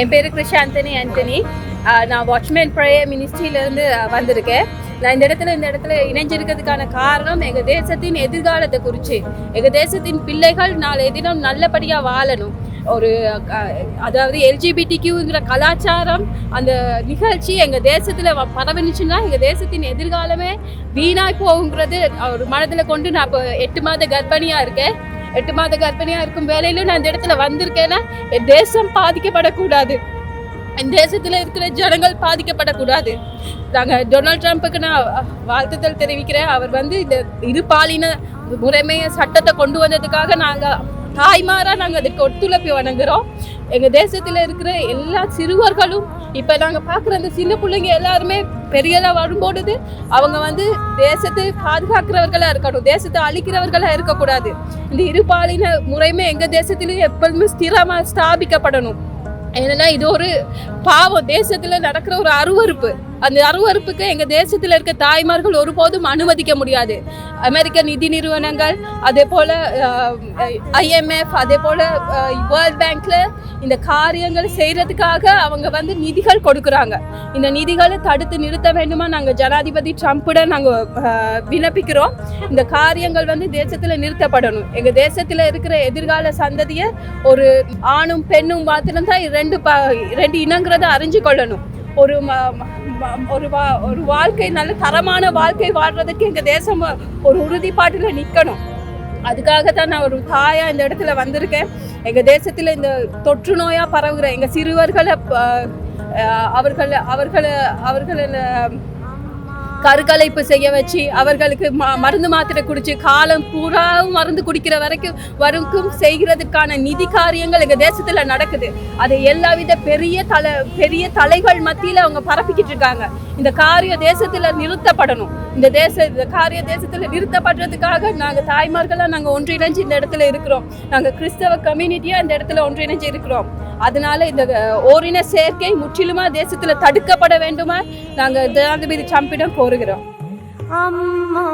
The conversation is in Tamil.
என் பேர் கிருஷாந்தனி ஆண்டனி நான் வாட்ச்மேன் ப்ரேயர் மினிஸ்ட்ரியிலேருந்து வந்திருக்கேன். நான் இந்த இடத்துல இந்த இடத்துல இணைஞ்சிருக்கிறதுக்கான காரணம் எங்கள் தேசத்தின் எதிர்காலத்தை குறித்து எங்கள் தேசத்தின் பிள்ளைகள் நாளை தினம் நல்லபடியாக வாழணும். ஒரு அதாவது அதாவது எல்ஜிபிடிக்யூங்கிற கலாச்சாரம் அந்த நிகழ்ச்சி எங்கள் தேசத்தில் பரவணுச்சுன்னா எங்கள் தேசத்தின் எதிர்காலமே வீணாய் போகுங்கிறது ஒரு மனதில் கொண்டு நான் இப்போ எட்டு மாத கர்ப்பிணியாக இருக்கேன். எட்டு மாத கர்ப்பிணியாக இருக்கும் வேலையிலும் நான் இந்த இடத்துல வந்திருக்கேன்னா என் தேசம் பாதிக்கப்படக்கூடாது. என் தேசத்தில் இருக்கிற ஜனங்கள் பாதிக்கப்படக்கூடாது. நாங்கள் டொனால்ட் ட்ரம்ப்புக்கு நான் வாழ்த்துதல் தெரிவிக்கிறேன். அவர் வந்து இந்த இருபாலின முறைமையை சட்டத்தை கொண்டு வந்ததுக்காக நாங்கள் தாய்மாராக நாங்கள் அதுக்கு ஒத்துழைப்பு வணங்குறோம். எங்கள் தேசத்தில் இருக்கிற எல்லா சிறுவர்களும் இப்போ நாங்கள் பார்க்குற அந்த சின்ன பிள்ளைங்க எல்லாருமே பெரியதாக வரும்போது அவங்க வந்து தேசத்தை பாதுகாக்கிறவர்களாக இருக்கணும் தேசத்தை அழிக்கிறவர்களாக இருக்கக்கூடாது. இந்த இருபாலின முறைமை எங்கள் தேசத்திலையும் எப்பொழுதுமே ஸ்திரமாக ஸ்தாபிக்கப்படணும். ஏன்னா இது ஒரு பாவம் தேசத்தில் நடக்கிற ஒரு அருவருப்பு. அந்த அருவருப்புக்கு எங்கள் தேசத்தில் இருக்க தாய்மார்கள் ஒருபோதும் அனுமதிக்க முடியாது. அமெரிக்க நிதி நிறுவனங்கள் அதே போல் ஐஎம்எஃப் அதே போல் வேர்ல்ட் பேங்க்ல இந்த காரியங்கள் செய்கிறதுக்காக அவங்க வந்து நிதிகள் கொடுக்குறாங்க. இந்த நிதிகளை தடுத்து நிறுத்த வேண்டுமா? நாங்கள் ஜனாதிபதி ட்ரம்ப்பிடம் நாங்கள் விண்ணப்பிக்கிறோம். இந்த காரியங்கள் வந்து தேசத்தில் நிறுத்தப்படணும். எங்கள் தேசத்தில் இருக்கிற எதிர்கால சந்ததியை ஒரு ஆணும் பெண்ணும் மாத்திரம்தான் ரெண்டு ப ரெண்டு இனங்கிறத அறிஞ்சு கொள்ளணும். ஒரு ம- ஒரு வா ஒரு வாழ்க்கை நல்ல தரமான வாழ்க்கை வாழ்றதுக்கு எங்கள் தேசம் ஒரு உறுதிப்பாட்டில் நிற்கணும் அதுக்காக தான் நான் ஒரு தாயாக இந்த இடத்துல வந்திருக்கேன். எங்கள் தேசத்தில் இந்த தொற்று நோயாக பரவுகிற எங்கள் சிறுவர்களை அவர்களை அவர்களை அவர்களை கருக்கலைப்பு செய்ய வச்சு அவர்களுக்கு ம மருந்து மாத்திரை குடிச்சு காலம் பூராவும் மருந்து குடிக்கிற வரைக்கும் வரைக்கும் செய்கிறதுக்கான நிதி காரியங்கள் எங்கள் தேசத்தில் நடக்குது. அதை எல்லாவித பெரிய தலை பெரிய தலைகள் மத்தியில் அவங்க பரப்பிக்கிட்டு இருக்காங்க. இந்த காரிய தேசத்தில் நிறுத்தப்படணும். இந்த தேச இந்த காரிய தேசத்தில் நிறுத்தப்படுறதுக்காக நாங்கள் தாய்மார்களாக நாங்கள் ஒன்றிணைஞ்சு இந்த இடத்துல இருக்கிறோம். நாங்கள் கிறிஸ்தவ கம்யூனிட்டியாக இந்த இடத்துல ஒன்றிணைஞ்சு இருக்கிறோம். அதனால இந்த ஓரின சேர்க்கை முற்றிலுமா தேசத்தில் தடுக்கப்பட வேண்டுமா நாங்கள் ஜனாதிபதி சம்பிடம் கோருகிறோம். அம்மா.